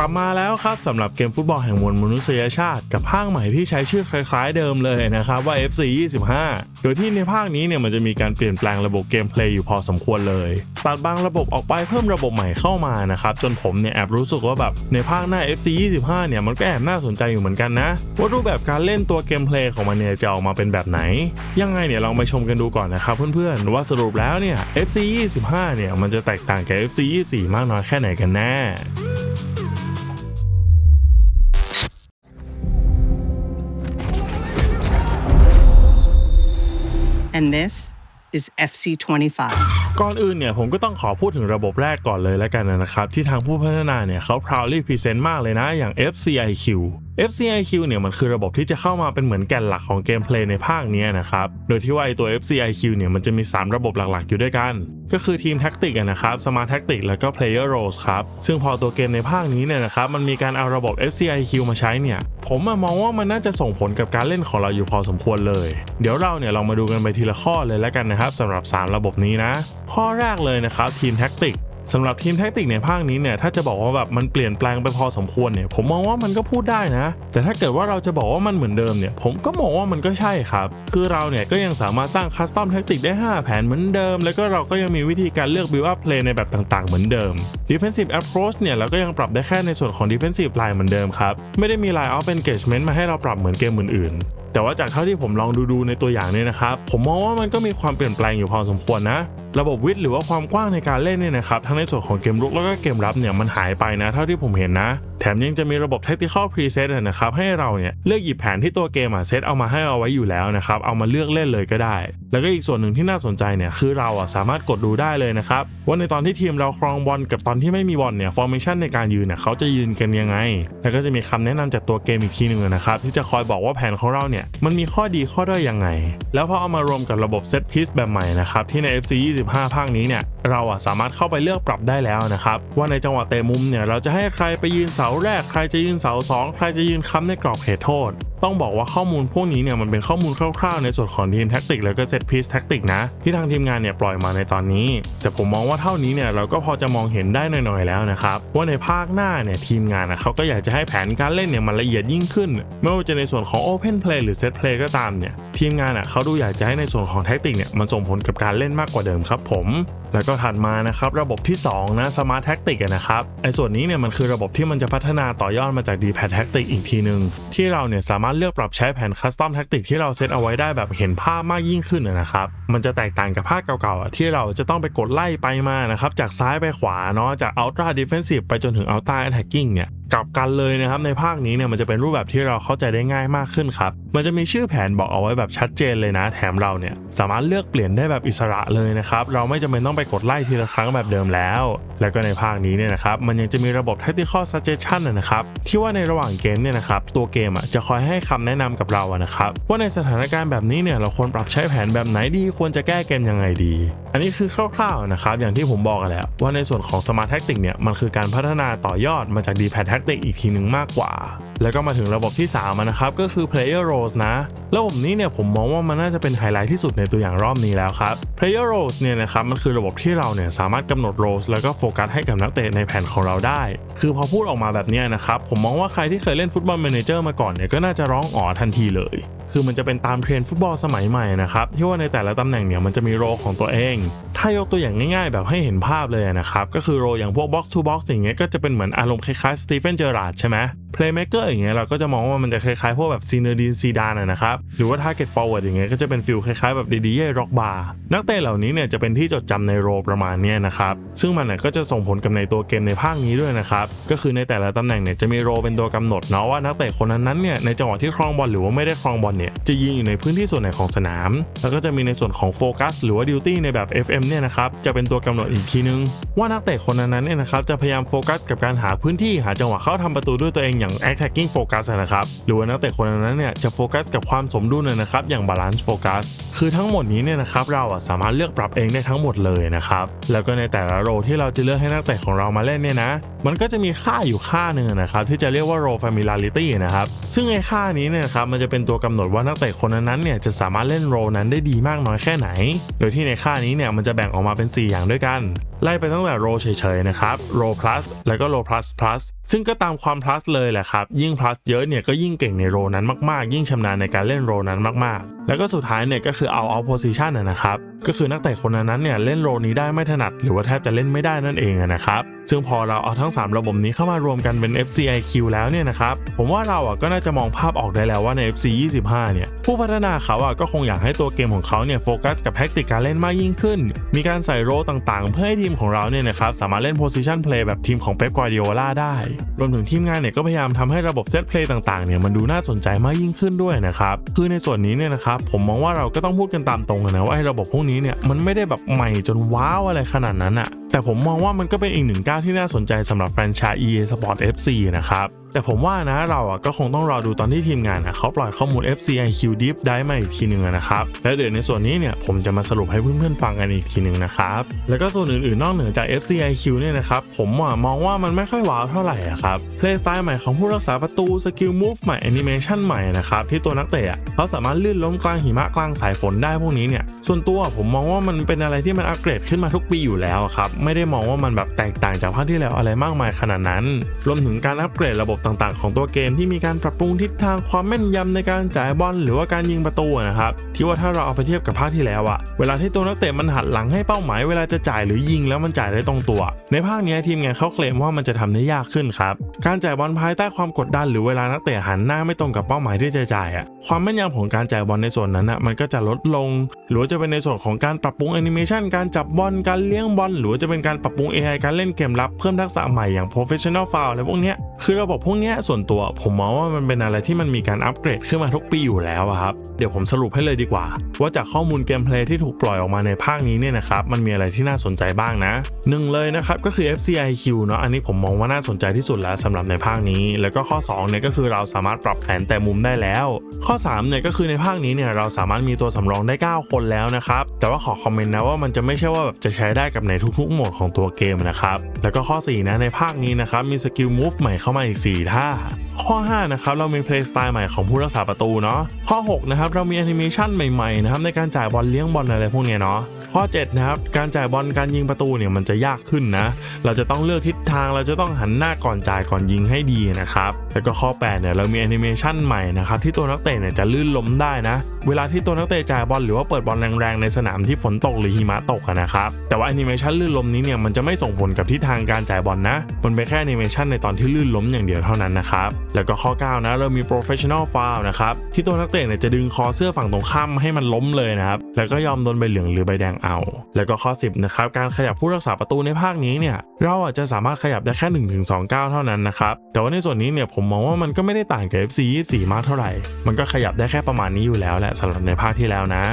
ลับมาแล้วครับสำหรับเกมฟุตบอลแห่งมวลมนุษยชาติกับภาคใหม่ที่ใช้ชื่อคล้ายๆเดิมเลยนะครับว่า FC 25 โดยที่ในภาคนี้เนี่ยมันจะมีการเปลี่ยนแปลงระบบเกมเพลย์อยู่พอสมควรเลยตัดบางระบบออกไปเพิ่มระบบใหม่เข้ามานะครับจนผมเนี่ยแอบรู้สึกว่าแบบในภาคหน้า FC 25 เนี่ยมันก็แอบน่าสนใจอยู่เหมือนกันนะว่ารูปแบบการเล่นตัวเกมเพลย์ของมันเนี่ยจะออกมาเป็นแบบไหน ยังไงเนี่ยลองไปชมกันดูก่อนนะครับเพื่อนๆว่าสรุปแล้วเนี่ย FC 25 เนี่ยมันจะแตกต่างกับ FC 24 มากน้อยแค่ไหนกันแน่ And this is FC25. ก่อนอื่นเนี่ยผมก็ต้องขอพูดถึงระบบแรกก่อนเลยแล้วกันนะครับ ที่ทางผู้พัฒนาเนี่ยเขา proudly present มากเลยนะอย่าง FCIQ FCIQ เนี่ยมันคือระบบที่จะเข้ามาเป็นเหมือนแกนหลักของเกมเพลย์ในภาคนี้นะครับ โดยที่ว่าไอตัว FCIQ เนี่ยมันจะมี 3 ระบบหลักๆ อยู่ด้วยกัน ก็คือทีมแท็กติกนะครับ Smart Tactic แล้วก็ Player Roles ครับ ซึ่งพอตัวเกมในภาคนี้เนี่ยนะครับ มันมีการเอาระบบ FCIQ มาใช้เนี่ย ผมมองว่ามันน่าจะส่งผลกับการเล่นของเราอยู่พอสมควรเลย เดี๋ยวเราเนี่ยลองมาดูกันไปทีละข้อเลยแล้วกันนะครับสำหรับ 3 ระบบนี้นะ ข้อแรกเลยนะครับทีมแท็กติก สำหรับทีมแท็กติกในภาคนี้เนี่ยถ้าจะบอกว่าแบบมันเปลี่ยนแปลงไปพอสมควรเนี่ยผมมองว่ามันก็พูดได้นะ แต่ถ้าเกิดว่าเราจะบอกว่ามันเหมือนเดิมเนี่ยผมก็มองว่ามันก็ใช่ครับ คือเราเนี่ยก็ยังสามารถสร้างคัสตอมแท็กติกได้ 5 แผนเหมือนเดิม แล้วก็เราก็ยังมีวิธีการเลือกบิวอัพเพลย์ในแบบต่างๆ เหมือนเดิม Defensive Approach เนี่ยเราก็ยังปรับได้แค่ในส่วนของ Defensive Line เหมือนเดิมครับไม่ได้มี Line of Engagement มาให้เราปรับเหมือนเกมอื่นๆ แต่ว่าจากเท่าที่ผมลองดูดูในตัวอย่างเนี่ยนะครับ ผมมองว่ามันก็มีความเปลี่ยนแปลงอยู่พอสมควรนะ ระบบวิดหรือว่าความกว้างในการเล่นเนี่ยนะครับทั้งในส่วนของเกมรุกแล้วก็เกมรับเนี่ยมันหายไปนะ เท่าที่ผมเห็นนะ แถมยังจะมีระบบ Tactical Preset นะครับให้เราเนี่ยเลือกหยิบแผนที่ตัวเกมอะเซตเอามาให้เอาไว้อยู่แล้วนะครับเอามาเลือกเล่นเลยก็ได้ แล้วก็อีกส่วนหนึ่งที่น่าสนใจเนี่ยคือเราอะสามารถกดดูได้เลยนะครับว่าในตอนที่ทีมเราครองบอลกับตอนที่ไม่มีบอลเนี่ย formation ในการยืนเนี่ยเขาจะยืนกันยังไง แล้วก็จะมีคำแนะนำจากตัวเกมอีกทีหนึ่งนะครับที่จะคอยบอกว่าแผนของเราเนี่ยมันมีข้อดีข้อด้อยยังไง แล้วพอเอามารวมกับระบบเซตพีซแบบใหม่นะครับที่ใน FC 25 ภาคนี้เนี่ยเราอะสามารถเข้าไปเลือกปรับได้แล้วนะครับว่าในจังหวะเตะมุมเนี่ยเราจะให้ใครไปยืนเสาแรกใครจะยืนเสาสองใครจะยืนค้ำในกรอบเขตโทษ ต้องบอกว่าข้อมูลพวกนี้เนี่ยมันเป็นข้อมูลคร่าวๆ ในส่วนของทีมแท็กติกแล้วก็เซตพีซแท็กติกนะ ที่ทางทีมงานเนี่ยปล่อยมาในตอนนี้ แต่ผมมองว่าเท่านี้เนี่ยเราก็พอจะมองเห็นได้หน่อยๆแล้วนะครับ ว่าในภาคหน้าเนี่ยทีมงานนะเขาก็อยากจะให้แผนการเล่นเนี่ยมันละเอียดยิ่งขึ้น ไม่ว่าจะในส่วนของ Open Play หรือ Set Play ก็ตามเนี่ยทีมงานอะเขาดูอยากจะให้ในส่วนของแท็กติกเนี่ยมันส่งผลกับการเล่นมากกว่าเดิมครับผม แล้วก็ถัดมานะครับระบบที่ 2 นะ Smart Tactic นะครับไอ้ส่วนนี้เนี่ยมันคือระบบที่มันจะพัฒนาต่อยอดมาจาก D-Pad Tactic อีกทีหนึ่งที่เราเนี่ยสามารถเลือกปรับใช้แผน Custom Tactic ที่เราเซตเอาไว้ได้แบบเห็นภาพมากยิ่งขึ้นนะครับมันจะแตกต่างกับภาคเก่าๆที่เราจะต้องไปกดไล่ไปมานะครับจากซ้ายไปขวาเนาะจาก Ultra Defensive ไปจนถึง Ultra Attacking เนี่ย กลับกันเลยนะครับในภาคนี้เนี่ยมันจะเป็นรูปแบบที่เราเข้าใจได้ง่ายมากขึ้นครับมันจะมีชื่อแผนบอกเอาไว้แบบชัดเจนเลยนะ แถมเราเนี่ยสามารถเลือกเปลี่ยนได้แบบอิสระเลยนะครับเราไม่จำเป็นต้องไปกดไล่ทีละครั้งแบบเดิมแล้ว แล้วก็ในภาคนี้เนี่ยนะครับมันยังจะมีระบบ tactical suggestion นะนะครับที่ว่าในระหว่างเกมเนี่ยนะครับตัวเกมอะจะคอยให้คำแนะนำกับเราอะนะครับว่าในสถานการณ์แบบนี้เนี่ยเราควรปรับใช้แผนแบบไหนดีควรจะแก้เกมยังไงดี อันนี้คือคร่าวๆนะครับอย่างที่ผมบอกกันแล้วว่าในส่วนของ Smart Tactic เนี่ยมันคือการพัฒนาต่อยอดมาจาก D-Pad Tactic อีกทีหนึ่งมากกว่า แล้วก็มาถึงระบบที่3นะครับก็คือ Player Roles นะ ระบบนี้เนี่ยผมมองว่ามันน่าจะเป็นไฮไลท์ที่สุดในตัวอย่างรอบนี้แล้วครับ Player Roles เนี่ยนะครับมันคือระบบที่เราเนี่ยสามารถกำหนด roles แล้วก็โฟกัสให้กับนักเตะในแผนของเราได้ คือพอพูดออกมาแบบนี้นะครับผมมองว่าใครที่เคยเล่นฟุตบอล Manager มาก่อนเนี่ยก็น่าจะร้องอ๋อทันทีเลยคือมันจะเป็นตามเทรนฟุตบอลสมัยใหม่นะครับที่ว่าในแต่ละตำแหน่งเนี่ยมันจะมีโรของตัวเอง ถ้ายกตัวอย่างง่ายๆ แบบให้เห็นภาพเลยนะครับ ก็คือโรอย่างพวก box to box อย่างเงี้ยก็จะเป็นเหมือนอารมณ์คล้ายๆสตีเฟนเจอราร์ดใช่ไหม Playmaker อย่างเงี้ยเราก็จะมองว่ามันจะคล้ายๆ พวกแบบซีเนอร์ดินซีดานนะครับ หรือว่า Target Forward อย่างเงี้ยก็จะเป็นฟิลคล้ายๆ แบบดีดีเย่ร็อกบาร์นักเตะเหล่านี้เนี่ยจะเป็นที่จดจำในโรประมาณเนี้ยนะครับ ซึ่งมันน่ะก็จะส่งผลกับในตัวเกมในภาคนี้ด้วยนะครับ ก็คือในแต่ละตำแหน่งเนี่ยจะมีโรเป็นตัวกำหนดเนาะว่านักเตะคนนั้นๆเนี่ยในจังหวะที่ครองบอลหรือว่าไม่ได้ครองบอลเนี่ยจะยิงอยู่ในพื้นที่ส่วนไหนของสนาม แล้วก็จะมีในส่วนของโฟกัสหรือว่าดิวตี้ในแบบ FM เนี่ยนะครับจะเป็นตัวกำหนดอีกทีนึง ว่านักเตะคนนั้นเนี่ยนะครับจะพยายามโฟกัสกับการหาพื้นที่หาจังหวะเข้าทำประตูด้วยตัวเองอย่าง attacking focus นะครับหรือว่านักเตะคนนั้นเนี่ยจะโฟกัสกับความสมดุลนะครับอย่าง balance focus คือทั้งหมดนี้เนี่ยนะครับเราอะสามารถเลือกปรับเองได้ทั้งหมดเลยนะครับแล้วก็ในแต่ละโรที่เราจะเลือกให้นักเตะของเรามาเล่นเนี่ยนะมันก็จะมีค่าอยู่ค่าหนึ่งนะครับที่จะเรียกว่า role familiarity นะครับซึ่งไอ้ค่านี้เนี่ยครับมันจะเป็นตัวกำหนดว่านักเตะคนนั้นเนี่ยจะสามารถเล่นโรนั้นได้ดีมากน้อยแค่ไหน โดยที่ในค่านี้เนี่ยมันจะแบ่งออกมาเป็น 4 อย่างด้วยกัน ไล่ไปตั้งแต่โรเฉยๆนะครับโร plus แล้วก็โร plus plus ซึ่งก็ตามความ plus เลยแหละครับ ยิ่ง plus เยอะเนี่ยก็ยิ่งเก่งในโรนั้นมากๆ ยิ่งชำนาญในการเล่นโรนั้นมากๆ แล้วก็สุดท้ายเนี่ยก็คือ out of position นะนะครับ ก็คือนักเตะคนนั้นเนี่ยเล่นโรนี้ได้ไม่ถนัด หรือว่าแทบจะเล่นไม่ได้นั่นเองนะครับ ซึ่งพอเราเอาทั้ง 3 ระบบนี้เข้ามารวมกันเป็น FCIQ แล้วเนี่ยนะครับ ผมว่าเราอะก็น่าจะมองภาพออกได้แล้วว่าใน FC 25 เนี่ย ผู้พัฒนาเขาอะก็คงอยากให้ตัวเกมของเขาเนี่ยโฟกัสกับแท็กติกการเล่นมากยิ่งขึ้น มีการใส่โรต่างๆ เพื่อให้ทีมของเราเนี่ยนะครับสามารถเล่น position play แบบทีมของเป๊ปกวาร์ดิโอลาได้ รวมถึงทีมงานเนี่ยก็พยายามทำให้ระบบเซตเพลย์ต่างๆเนี่ยมันดูน่าสนใจมากยิ่งขึ้นด้วยนะครับคือในส่วนนี้เนี่ยนะครับผมมองว่าเราก็ต้องพูดกันตามตรงนะว่าไอ้ระบบพวกนี้เนี่ยมันไม่ได้แบบใหม่จนว้าวอะไรขนาดนั้นอะ แต่ผมมองว่ามันก็เป็นอีกหนึ่งก้าวที่น่าสนใจสำหรับแฟรนไชส์ EA Sport FC นะครับ แต่ผมว่านะเราอะก็คงต้องรอดูตอนที่ทีมงานอะเขาปล่อยข้อมูล FCIQ Deep ได้มาอีกทีหนึ่งนะครับ และเดี๋ยวในส่วนนี้เนี่ยผมจะมาสรุปให้เพื่อนๆฟังกันอีกทีหนึ่งนะครับ แล้วก็ส่วนอื่นๆนอกเหนือจาก FCIQ เนี่ยนะครับผมอะมองว่ามันไม่ค่อยว้าวเท่าไหร่อะครับ Play Style ใหม่ของผู้รักษาประตูสกิล Move ใหม่ Animation ใหม่นะครับที่ตัวนักเตะอะเขาสามารถลื่นล้มกลางหิมะกลางสายฝนได้พวกนี้เนี่ยส่วนตัวผมมองว่ามันเป็นอะไรที่มันอัปเกรดขึ้นมาทุกปีอยู่แล้วครับไม่ได้มองว่ามันแบบแตกต่างจากภาคที่แล้วอะไรมากมายขนาดนั้น รวมถึงการอัปเกรดระบบต่างๆ ของตัวเกมที่มีการปรับปรุงทิศทางความแม่นยำในการจ่ายบอลหรือว่าการยิงประตูนะครับที่ว่าถ้าเราเอาไปเทียบกับภาคที่แล้วอะเวลาที่ตัวนักเตะมันหันหลังให้เป้าหมายเวลาจะจ่ายหรือยิงแล้วมันจ่ายได้ตรงตัว ในภาคนี้ทีมงานเขาเคลมว่ามันจะทำได้ยากขึ้นครับการจ่ายบอลภายใต้ความกดดันหรือเวลานักเตะหันหน้าไม่ตรงกับเป้าหมายที่จะจ่ายอะความแม่นยำของการจ่ายบอลในส่วนนั้นอะมันก็จะลดลง หรือจะเป็นในส่วนของการปรับปรุงแอนิเมชันการจับบอลการเลี้ยงบอลหรือจะเป็นการปรับปรุง AI การเล่นเกมรับเพิ่มทักษะใหม่อย่าง professional foul อะไรพวกเนี้ยคือระบบพวกเนี้ยส่วนตัวผมมองว่ามันเป็นอะไรที่มันมีการอัปเกรดขึ้นมาทุกปีอยู่แล้วอะครับ เดี๋ยวผมสรุปให้เลยดีกว่า ว่าจากข้อมูลเกมเพลย์ที่ถูกปล่อยออกมาในภาคนี้เนี่ยนะครับมันมีอะไรที่น่าสนใจบ้างนะหนึ่งเลยนะครับก็คือ FCIQ เนาะอันนี้ผมมองว่าน่าสนใจที่สุดแล้วสำหรับในภาคนี้ แล้วก็ข้อ2เนี่ยก็คือเราสามารถปรับแผนแต่มุมได้แล้ว ข้อ3เนี่ยก็คือในภาคนี้เนี่ยเราสามารถมีตัวสำรองได้ 9 คนแล้วนะครับแต่ว่าขอคอมเมนต์นะว่ามันจะไม่ใช่ว่าแบบจะใช้ได้กับในทุกๆโหมดของตัวเกมนะครับ แล้วก็ข้อ 4 นะในภาคนี้นะครับมีสกิลมูฟใหม่เข้ามาอีก 4 ท่าข้อ 5 นะครับเรามี play style ใหม่ของผู้รักษาประตูเนาะข้อ 6 นะครับเรามีแอนิเมชันใหม่ๆนะครับในการจ่ายบอลเลี้ยงบอลอะไรพวกเนี้ยเนาะข้อ 7 นะครับการจ่ายบอลการยิงประตูเนี่ยมันจะยากขึ้นนะ เราจะต้องเลือกทิศทางเราจะต้องหันหน้าก่อนจ่ายก่อนยิงให้ดีนะครับแล้วก็ข้อ 8 เนี่ยเรามีแอนิเมชันใหม่นะครับที่ตัวนักเตะเนี่ยจะลื่นล้มได้นะ เวลาที่ตัวนักเตะจ่ายบอลหรือว่าเปิดบอลแรงๆในสนามที่ฝนตกหรือหิมะตกนะครับแต่ว่าแอนิเมชันลื่นล้มนี้เนี่ยมันจะไม่ส่งผลกับทิศทางการจ่ายบอลนะ มันเป็นแค่แอนิเมชันในตอนที่ลื่นล้มอย่างเดียวเท่านั้นนะครับแล้วก็ข้อ 9 นะเรามี professional foul นะครับที่ตัวนักเตะเนี่ยจะดึงคอเสื้อฝั่งตรงข้ามให้มันล้มเลยนะครับแล้วก็ยอมโดนใบเหลืองหรือใบแดงเอา แล้วก็ข้อ 10นะครับการขยับผู้รักษาประตูในภาคนี้เนี่ยเราอาจจะสามารถขยับได้แค่1-2ถึงก้าเท่านั้นนะครับแต่ว่าในส่วนนี้เนี่ยผมมองว่ามันก็ไม่ได้ต่างกับ FC 24 มากเท่าไหร่ มันก็ขยับได้แค่ประมาณนี้อยู่แล้วแหละสำหรับในภาคที่แล้วนะ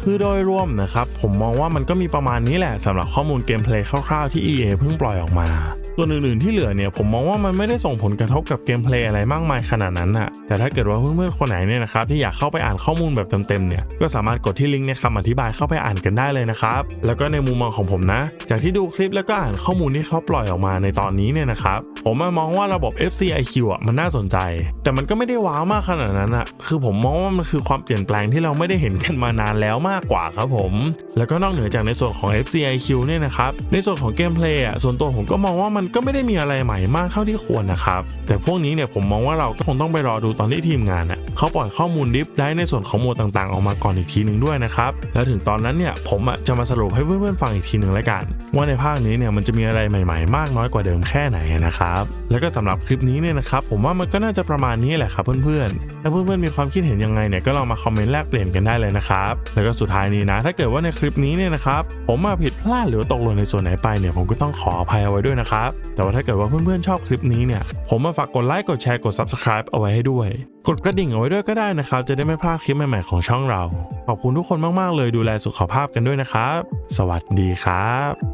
คือโดยรวมนะครับ ผมมองว่ามันก็มีประมาณนี้แหละสำหรับข้อมูลเกมเพลย์คร่าวๆที่ EA เพิ่งปล่อยออกมา ส่วนอื่นๆที่เหลือเนี่ยผมมองว่ามันไม่ได้ส่งผลกระทบกับเกมเพลย์อะไรมากมายขนาดนั้นอะแต่ถ้าเกิดว่าเพื่อนๆคนไหนเนี่ยนะครับที่อยากเข้าไปอ่านข้อมูลแบบเต็มๆเนี่ยก็สามารถกดที่ลิงก์ในคำอธิบายเข้าไปอ่านกันได้เลยนะครับแล้วก็ในมุมมองของผมนะ จากที่ดูคลิปแล้วก็อ่านข้อมูลที่เขาปล่อยออกมาในตอนนี้เนี่ยนะครับผมมองว่าระบบ FCIQ อะมันน่าสนใจแต่มันก็ไม่ได้ว้าวมากขนาดนั้นอะคือผมมองว่ามันคือความเปลี่ยนแปลงที่เราไม่ได้เห็นกันมานานแล้วมากกว่าครับผม แล้วก็นอกเหนือจากในส่วนของ FCIQ เนี่ยนะครับ ในส่วนของเกมเพลย์อะส่วนตัวผมก็มองว่ามันก็ไม่ได้มีอะไรใหม่มากเท่าที่ควรนะครับ แต่พวกนี้เนี่ยผมมองว่าเราก็คงต้องไปรอดูตอนที่ทีมงานอะเขาปล่อยข้อมูลดิฟได้ในส่วนของโหมดต่างๆ ออกมาก่อนอีกทีหนึ่งด้วยนะครับ แล้วถึงตอนนั้นเนี่ยผมอะจะมาสรุปให้เพื่อนๆฟังอีกทีหนึ่งแล้วกัน ว่าในภาคนี้เนี่ยมันจะมีอะไรใหม่ ๆ มากน้อยกว่าเดิมแค่ไหนนะครับ แล้วก็สำหรับคลิปนี้เนี่ยนะครับผมว่ามันก็น่าจะประมาณนี้แหละครับเพื่อนๆถ้าเพื่อนๆมีความคิดเห็นยังไงเนี่ยก็ลองมาคอมเมนต์แลกเปลี่ยนกันได้เลยนะครับแล้วก็สุดท้ายนี้นะ ถ้าเกิดว่าในคลิปนี้เนี่ยนะครับผมมาผิดพลาดหรือตกหล่นในส่วนไหนไปเนี่ยผมก็ต้องขออภัยเอาไว้ด้วยนะครับแต่ว่าถ้าเกิดว่าเพื่อนๆชอบคลิปนี้เนี่ยผมมาฝากกดไลค์กดแชร์กด subscribe เอาไว้ให้ด้วย กดกระดิ่งเอาไว้ด้วยก็ได้นะครับจะได้ไม่พลาดคลิปใหม่ๆของช่องเรา ขอบคุณทุกคนมากๆเลยดูแลสุขภาพกันด้วยนะครับ สวัสดีครับ